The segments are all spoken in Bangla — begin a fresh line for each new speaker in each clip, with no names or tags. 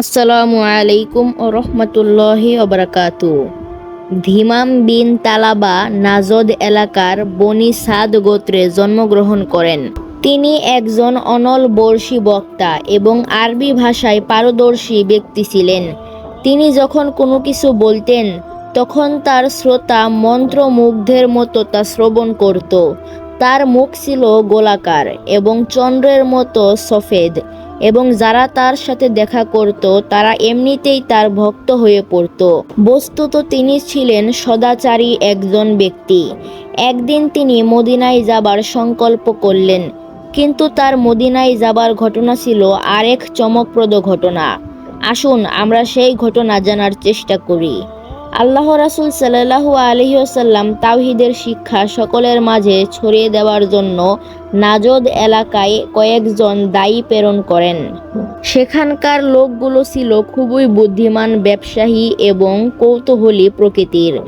আসসালামু আলাইকুম ও রহমতুল্লাহি ওবরাকাতু ধিমাম বিন তালাবা নাজদ এলাকার বনি সাদ গোত্রে জন্মগ্রহণ করেন। তিনি একজন অনল বর্ষী বক্তা এবং আরবি ভাষায় পারদর্শী ব্যক্তি ছিলেন। তিনি যখন কোনো কিছু বলতেন, তখন তার শ্রোতা মন্ত্রমুগ্ধের মতো তা শ্রবণ করত। তার মুখ ছিল গোলাকার এবং চন্দ্রের মতো সফেদ। এবং যারা তার সাথে দেখা করত, তারা এমনিতেই তার ভক্ত হয়ে পড়ত। বস্তুত তিনি ছিলেন সদাচারী একজন ব্যক্তি। একদিন তিনি মদিনায় যাবার সংকল্প করলেন, কিন্তু তার মদিনায় যাবার ঘটনা ছিল আরেক চমকপ্রদ ঘটনা। আসুন আমরা সেই ঘটনা জানার চেষ্টা করি। আল্লাহ রাসুল সাল্লাহু আলহিউসাল্লাম তাওহিদের শিক্ষা সকলের মাঝে ছড়িয়ে দেওয়ার জন্য নাজদ এলাকায় কয়েকজন দায়ী প্রেরণ করেন। সেখানকার লোকগুলো ছিল খুবই বুদ্ধিমান, ব্যবসায়ী এবং কৌতূহলী প্রকৃতির।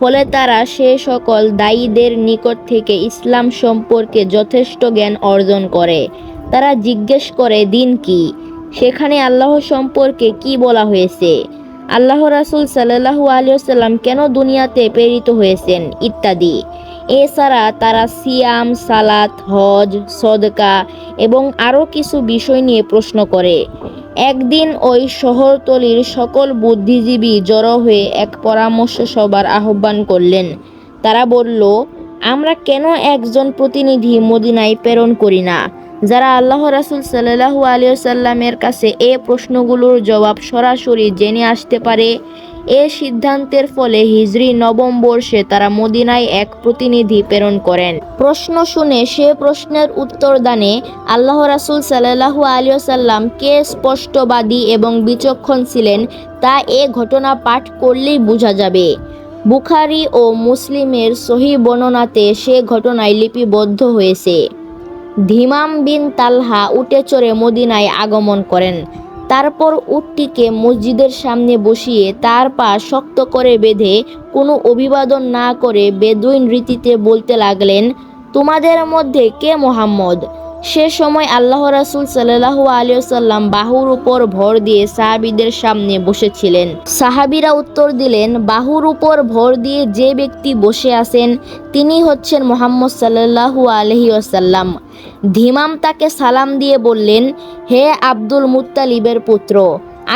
ফলে তারা সে সকল দায়ীদের নিকট থেকে ইসলাম সম্পর্কে যথেষ্ট জ্ঞান অর্জন করে। তারা জিজ্ঞেস করে, দিন কি? সেখানে আল্লাহ সম্পর্কে কি বলা হয়েছে? আল্লাহ রাসুল সাল্লাহু আলিয়াল্লাম কেন দুনিয়াতে প্রেরিত হয়েছেন? ইত্যাদি। এছাড়া তারা সিয়াম, সালাত, হজ, সদকা এবং আরও কিছু বিষয় নিয়ে প্রশ্ন করে। একদিন ওই শহরতলির সকল বুদ্ধিজীবী জড়ো হয়ে এক পরামর্শ সবার আহ্বান করলেন। তারা বলল, আমরা কেন একজন প্রতিনিধি মদিনায় প্রেরণ করি না? যারা আল্লাহ রাসুল সাল্লাহু আলিয়াল্লামের কাছে এ প্রশ্নগুলোর জবাব সরাসরি জেনে আসতে পারে, এ সিদ্ধান্তের ফলে হিজরি নবম বর্ষে তারা মদিনায় এক প্রতিনিধি প্রেরণ করেন। প্রশ্ন শুনে সে প্রশ্নের উত্তর দানে আল্লাহ রাসুল সাল্লাহু আলিয়াল্লাম কে স্পষ্টবাদী এবং বিচক্ষণ ছিলেন তা এ ঘটনা পাঠ করলেই বোঝা যাবে। বুখারি ও মুসলিমের সহি বর্ণনাতে সে ঘটনায় লিপিবদ্ধ হয়েছে। ধিমাম বিন তালহা উটে চড়ে মদিনায় আগমন করেন। তারপর উটটিকে মসজিদের সামনে বসিয়ে তার পা শক্ত করে বেঁধে কোনো অভিবাদন না করে বেদুইন রীতিতে বলতে লাগলেন, তোমাদের মধ্যে কে মোহাম্মদ? সে সময় আল্লাহ রাসুল সাল্লাহু আলিয়াল্লাম বাহুর উপর ভর দিয়ে সাহাবিদের সামনে বসেছিলেন। সাহাবিরা উত্তর দিলেন, বাহুর উপর ভর দিয়ে যে ব্যক্তি বসে আছেন, তিনি হচ্ছেন মোহাম্মদ সাল্লাহু আলহি আসাল্লাম ধিমাম তাকে সালাম দিয়ে বললেন, হে আব্দুল মুত্তালিবের পুত্র,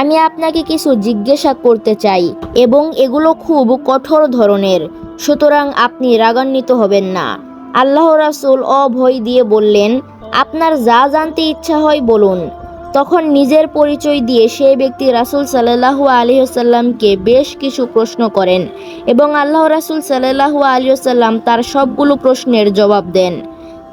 আমি আপনাকে কিছু জিজ্ঞাসা করতে চাই এবং এগুলো খুব কঠোর ধরনের, সুতরাং আপনি রাগান্বিত হবেন না। আল্লাহ রাসুল অভয় দিয়ে বললেন আপনার যা জানতে ইচ্ছা হয় বলুন। তখন নিজের পরিচয় দিয়ে সেই ব্যক্তি রাসুল সাল্লাহু আলিহসাল্লামকে বেশ কিছু প্রশ্ন করেন এবং আল্লাহ রাসুল সাল্লাহু আলিয়াল্লাম তার সবগুলো প্রশ্নের জবাব দেন।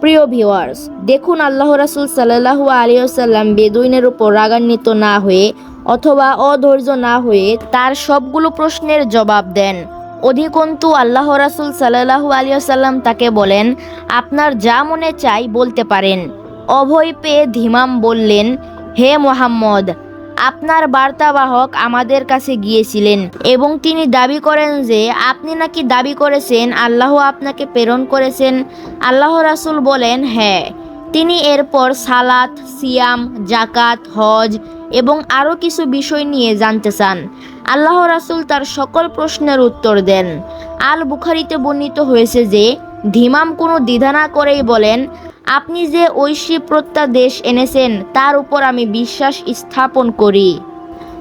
প্রিয় ভিওয়ার্স দেখুন আল্লাহ রাসুল সাল্লাহু আলিয়াল্লাম বেদুইনের উপর রাগান্বিত না হয়ে অথবা অধৈর্য না হয়ে তার সবগুলো প্রশ্নের জবাব দেন। অধিকন্তু আল্লাহ রাসুল সাল্লাহু আলিয়াল্লাম তাকে বলেন, আপনার যা মনে চাই বলতে পারেন। অভয় পেয়ে ধিমাম বললেন, হে মোহাম্মদ, আপনার বার্তাবাহক আমাদের কাছে গিয়েছিলেন এবং তিনি দাবি করেন যে, আপনি নাকি দাবি করেছেন, আল্লাহ আপনাকে প্রেরণ করেছেন। আল্লাহ রাসুল বলেন হ্যাঁ। তিনি এরপর সালাত, সিয়াম জাকাত হজ এবং আরও কিছু বিষয় নিয়ে জানতে চান। আল্লাহ রাসুল তার সকল প্রশ্নের উত্তর দেন। আল বুখারিতে বর্ণিত হয়েছে যে, ধিমাম কোনো দ্বিধা না করেই বলেন, আপনি যে ঐশী প্রত্যাদেশ এনেছেন, তার উপর আমি বিশ্বাস স্থাপন করি।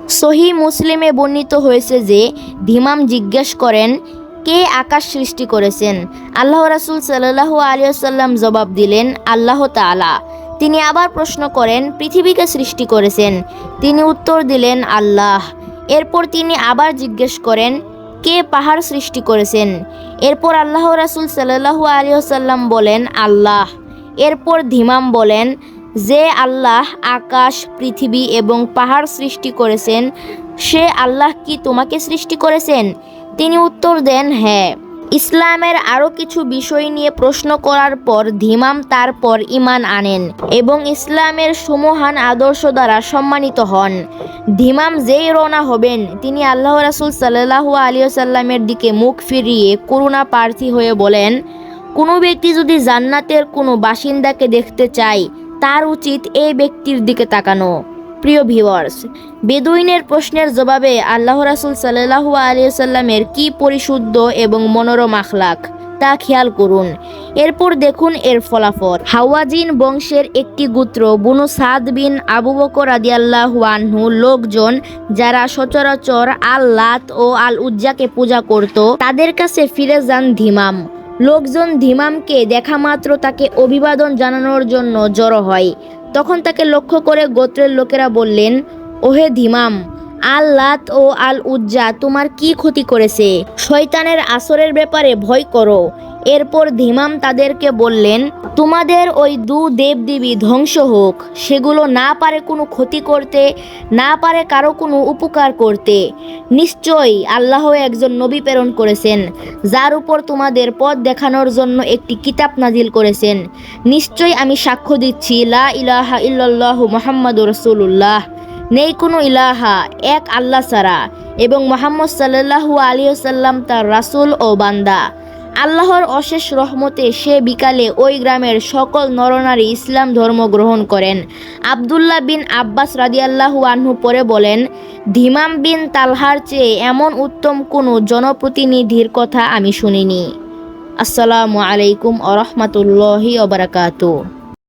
সহি মুসলিমে বর্ণিত হয়েছে যে, ধিমাম জিজ্ঞেস করেন, কে আকাশ সৃষ্টি করেছেন? আল্লাহ রাসুল সাল্লাহ আলিয়াল্লাম জবাব দিলেন, আল্লাহ তালা তিনি আবার প্রশ্ন করেন, পৃথিবীকে সৃষ্টি করেছেন? তিনি উত্তর দিলেন, আল্লাহ। এরপর তিনি আবার জিজ্ঞেস করেন, কে পাহাড় সৃষ্টি করেছেন? এরপর আল্লাহ রাসুল সাল্লাহু আলিয়াল্লাম বলেন, আল্লাহ। এরপর ধিমাম বলেন, যে আল্লাহ আকাশ, পৃথিবী এবং পাহাড় সৃষ্টি করেছেন, সে আল্লাহ কি তোমাকে সৃষ্টি করেছেন? তিনি উত্তর দেন হ্যাঁ। ইসলামের আরও কিছু বিষয় নিয়ে প্রশ্ন করার পর ধিমাম তারপর ইমান আনেন এবং ইসলামের সমহান আদর্শ দ্বারা সম্মানিত হন। ধিমাম যেই রওনা হবেন, তিনি আল্লাহ রাসুল সাল্লাহু আলিয়াল্লামের দিকে মুখ ফিরিয়ে করুণা প্রার্থী হয়ে বলেন, কোনো ব্যক্তি যদি জান্নাতের কোনো বাসিন্দাকে দেখতে চায়, তার উচিত এই ব্যক্তির দিকে তাকানো। প্রিয় ভিউয়ার্স বেদুইনের প্রশ্নের জবাবে আল্লাহ রাসুল সাল্লাহু আলিয়াল্লামের কি পরিশুদ্ধ এবং মনোরম আখলাক, তা খেয়াল করুন। এরপর দেখুন এর ফলাফল। হাওয়াজিন বংশের একটি গোত্র, বুনু সাদ বিন আবু বকর আনহু, লোকজন যারা সচরাচর আল লাত ও আল উজ্জাকে পূজা করত, তাদের কাছে ফিরে যান ধিমাম। লোকজন ধিমামকে দেখা মাত্র তাকে অভিবাদন জানানোর জন্য জড়ো হয়। তখন তাকে লক্ষ্য করে গোত্রের লোকেরা বললেন, ওহে ধিমাম আল লাত ও আল উজ্জা তোমার কি ক্ষতি করেছে? শয়তানের আসরের ব্যাপারে ভয় করো। এরপর ধিমাম তাদেরকে বললেন, তোমাদের ওই দু দেবদেবী ধ্বংস হোক। সেগুলো না পারে কোনো ক্ষতি করতে, না পারে কারও কোনো উপকার করতে। নিশ্চয়ই আল্লাহ একজন নবী প্রেরণ করেছেন, যার উপর তোমাদের পথ দেখানোর জন্য একটি কিতাব নাজিল করেছেন। নিশ্চয়ই আমি সাক্ষ্য দিচ্ছি, লা ইলাহা ইল্লাল্লাহু মোহাম্মদ রসুল্লাহ নেই কোনো ইলাহা, এক আল্লাহ ছাড়া। এবং মোহাম্মদ সাল্লাল্লাহু আলিয়া সাল্লাম তার রাসূল ও বান্দা। আল্লাহর অশেষ রহমতে সে বিকালে ওই গ্রামের সকল নরনারী ইসলাম ধর্ম গ্রহণ করেন। আবদুল্লাহ বিন আব্বাস রাদিয়াল্লাহু আনহু পরে বলেন, ধিমাম বিন তালহার চেয়ে এমন উত্তম কোনো জনপ্রতিনিধির কথা আমি শুনিনি। আসসালামু আলাইকুম আ ওবরাকাতু